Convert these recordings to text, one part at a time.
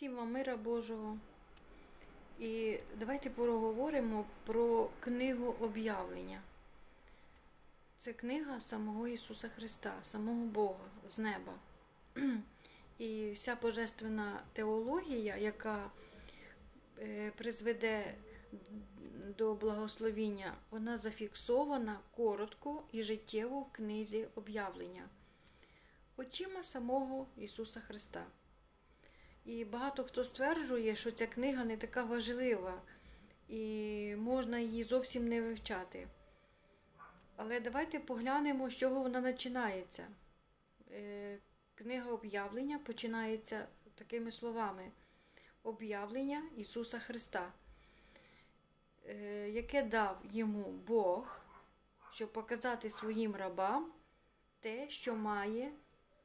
Всім вам мира Божого. І давайте поговоримо про книгу об'явлення. Це книга самого Ісуса Христа, самого Бога з неба. І вся божественна теологія, яка е, призведе до благословіння, вона зафіксована коротко і життєво в книзі об'явлення очима самого Ісуса Христа. І багато хто стверджує, що ця книга не така важлива і можна її зовсім не вивчати. Але давайте поглянемо, з чого вона починається. Е, Книга об'явлення починається такими словами: Об'явлення Ісуса Христа, е, яке дав йому Бог, щоб показати своїм рабам те, що має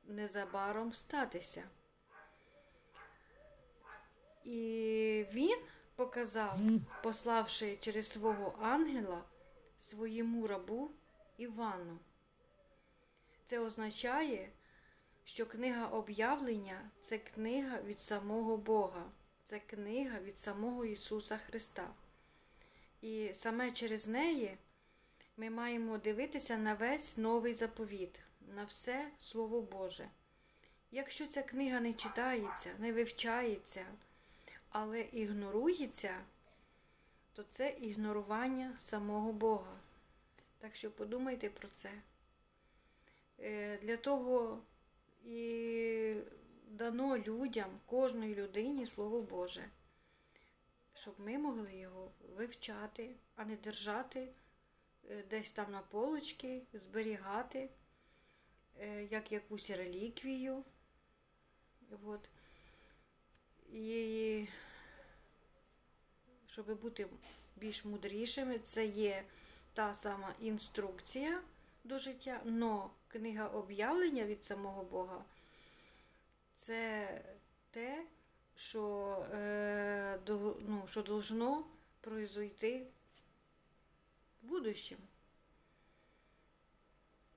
незабаром статися. І він показав, пославши через свого ангела своєму рабу Івану. Це означає, що книга об'явлення це книга від самого Бога, це книга від самого Ісуса Христа. І саме через неї ми маємо дивитися на весь новий заповіт, на все Слово Боже. Якщо ця книга не читається, не вивчається, але ігнорується, то це ігнорування самого Бога. Так що подумайте про це. Е, Для того і дано людям, кожній людині Слово Боже, щоб ми могли його вивчати, а не держати е, десь там на полочки, зберігати е, як якусь реліквію. От. І щоб бути більш мудрішими, це є та сама інструкція до життя, но книга об'явлення від самого Бога це те, що, е, ну, що должно произойти в будущем.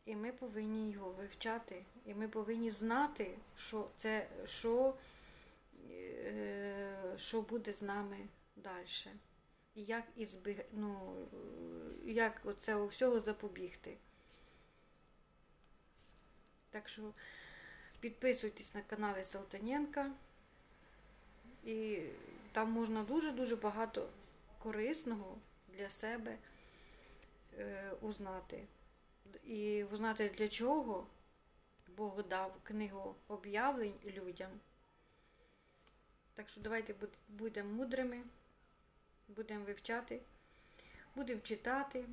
І ми повинні його вивчати, і ми повинні знати, що це, що, е, що буде з нами далі. І як ізбіг, ну, як оце всього запобігти. Так що підписуйтесь на канали Салтаненка. І там можна дуже-дуже багато корисного для себе е, узнати. І узнати, для чого Бог дав книгу об'явлень людям. Так що давайте будемо мудрими, будемо вивчати, будемо читати.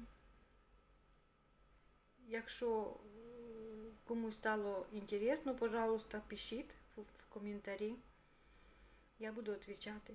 Якщо комусь стало інтересно, пожалуйста, пишіть в коментарі. Я буду відповідати.